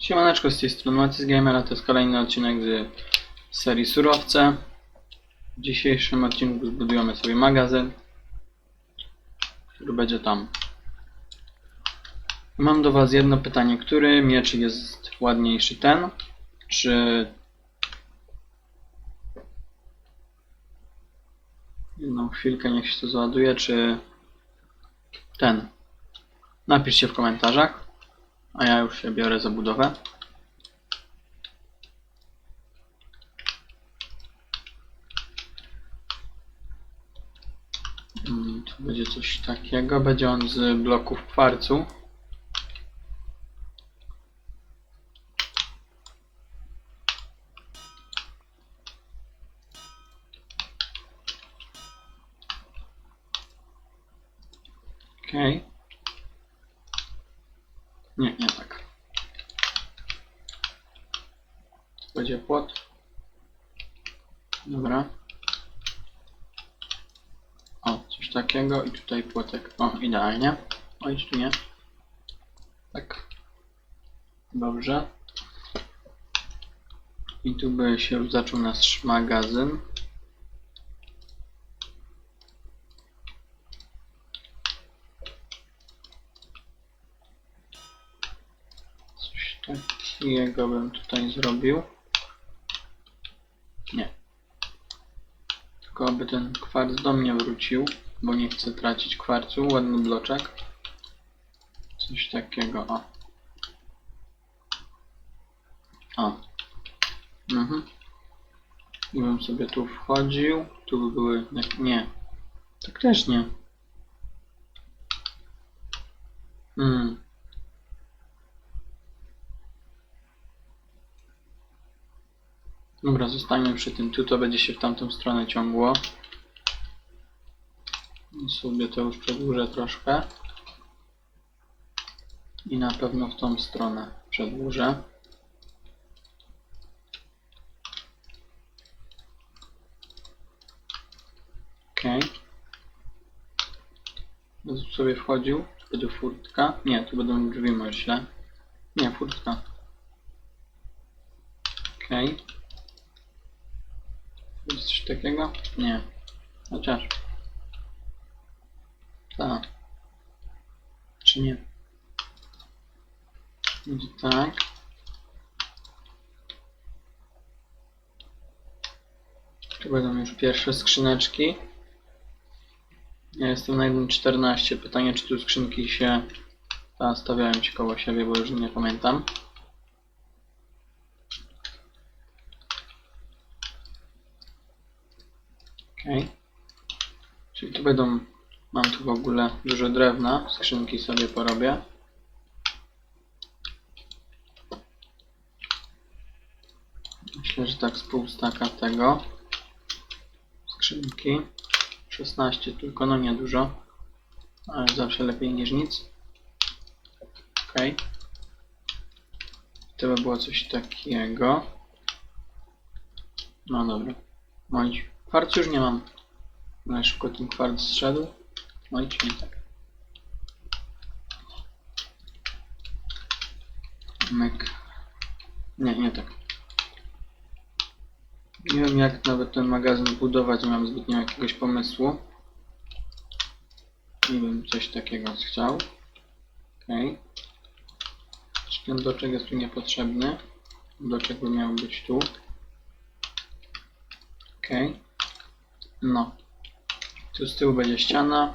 Siemaneczko, z tej strony Macis Gamer, a to jest kolejny odcinek z serii Surowce. W dzisiejszym odcinku zbudujemy sobie magazyn, który będzie tam. Mam do Was jedno pytanie, który miecz jest ładniejszy, ten czy... Jedną chwilkę, niech się to załaduje, czy ten. Napiszcie w komentarzach. A ja już się biorę za budowę. Mm, będzie coś takiego. Będzie on z bloków kwarcu. Okej. Nie, nie tak. Będzie płot. Dobra. O, coś takiego i tutaj płotek. O, idealnie. Oj, tu nie. Tak. Dobrze. I tu by się zaczął nasz magazyn. Coś takiego bym tutaj zrobił. Nie. Tylko aby ten kwarc do mnie wrócił, bo nie chcę tracić kwarcu. Ładny bloczek. Coś takiego, o. O. Mhm. I bym sobie tu wchodził. Tu by były... Nie. Tak też nie. Hmm. Dobra, zostańmy przy tym. Tu to będzie się w tamtą stronę ciągło. I sobie to już przedłużę troszkę. I na pewno w tą stronę przedłużę. Ok. Będę tu sobie wchodził. Będzie furtka. Nie, tu będą drzwi myślę. Nie, furtka. Okej. Coś takiego? Nie. Chociaż. Tak. Czy nie? Będzie tak. Tu będą już pierwsze skrzyneczki. Ja jestem na 1.14. Pytanie, czy tu skrzynki się ta, stawiałem ci koło siebie, bo już nie pamiętam. Okej. Czyli tu będą... Mam tu w ogóle dużo drewna. Skrzynki sobie porobię. Myślę, że tak z pół staka tego. Skrzynki. 16 tylko, no nie dużo. Ale zawsze lepiej niż nic. Okej. To by było coś takiego. No dobra. Bądź. Kwarc już nie mam. No szybko ten kwarc zszedł. No i tak. Myk. Nie, nie tak. Nie wiem jak nawet ten magazyn budować, nie mam zbytnio jakiegoś pomysłu. Nie wiem, coś takiego chciał. Okej. Czy ten bloczek jest tu niepotrzebny? Bloczek by miał być tu. Okej. No. Tu z tyłu będzie ściana.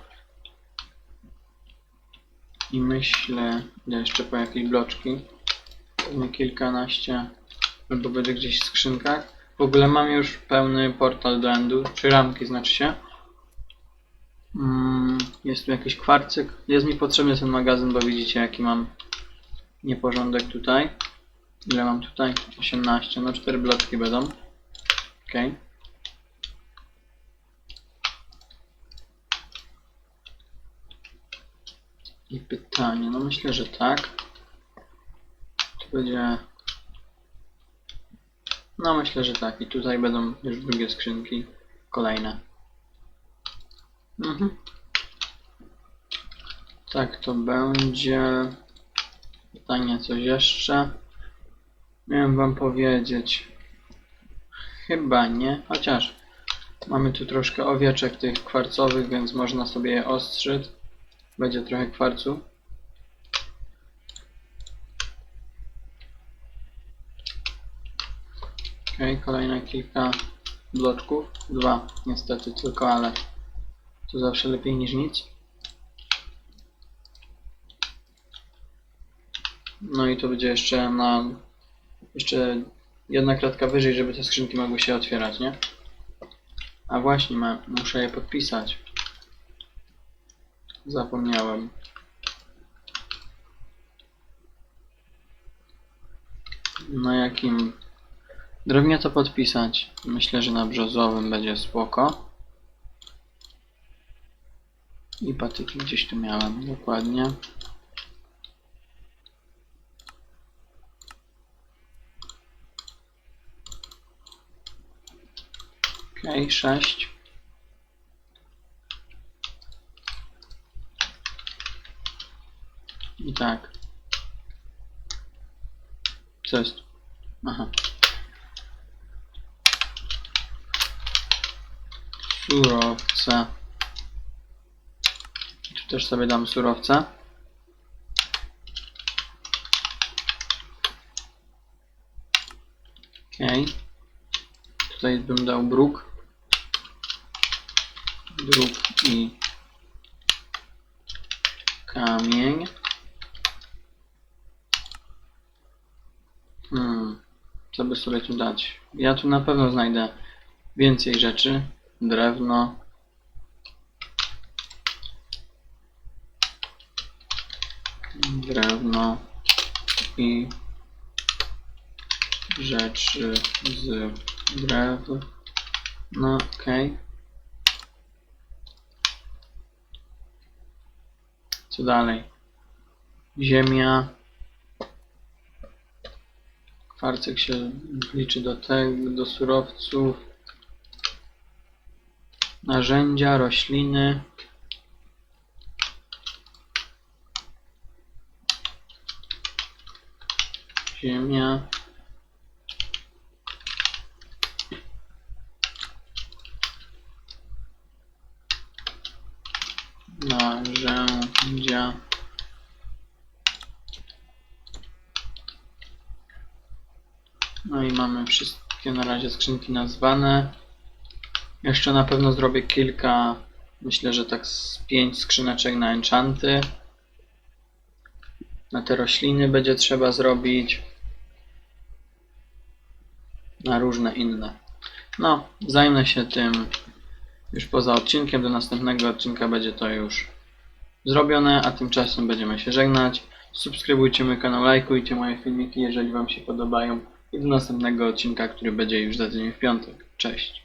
I myślę, idę jeszcze po jakieś bloczki. Pewnie kilkanaście. Albo będę gdzieś w skrzynkach. W ogóle mam już pełny portal do endu, czy ramki znaczy się. Mm, jest tu jakiś kwarcyk. Jest mi potrzebny ten magazyn, bo widzicie jaki mam nieporządek tutaj. Ile mam tutaj? 18, no 4 bloczki będą. Okej. I pytanie, no myślę, że tak. Tu będzie... No myślę, że tak. I tutaj będą już drugie skrzynki. Kolejne. Mhm. Tak to będzie. Pytanie coś jeszcze. Miałem wam powiedzieć. Chyba nie, chociaż mamy tu troszkę owieczek tych kwarcowych, więc można sobie je ostrzyć. Będzie trochę kwarcu. Okej, kolejne kilka bloczków. Dwa, niestety tylko, ale to zawsze lepiej niż nic. No i to będzie jeszcze na jeszcze jedna kratka wyżej, żeby te skrzynki mogły się otwierać, nie? A właśnie, muszę je podpisać. Zapomniałem. Na jakim... Drewnie to podpisać. Myślę, że na brzozowym będzie spoko. I patyki gdzieś tu miałem, dokładnie. Okej, sześć. I tak. Co jest? Aha. Surowce. Tu też sobie dam surowce. Okej. Tutaj bym dał bruk. Bruk i kamień. Hmm. Co by sobie tu dać? Ja tu na pewno znajdę więcej rzeczy. Drewno. Drewno i rzeczy z drew. No okej. Co dalej? Ziemia. Kwarcyk się liczy do tego, do surowców. Narzędzia, rośliny. Ziemia. Narzędzia. No i mamy wszystkie na razie skrzynki nazwane. Jeszcze na pewno zrobię kilka, myślę, że tak z pięć skrzyneczek na enchanty. Na te rośliny będzie trzeba zrobić. Na różne inne. No, zajmę się tym już poza odcinkiem. Do następnego odcinka będzie to już zrobione, a tymczasem będziemy się żegnać. Subskrybujcie mój kanał, lajkujcie moje filmiki, jeżeli Wam się podobają. I do następnego odcinka, który będzie już za tydzień w piątek. Cześć.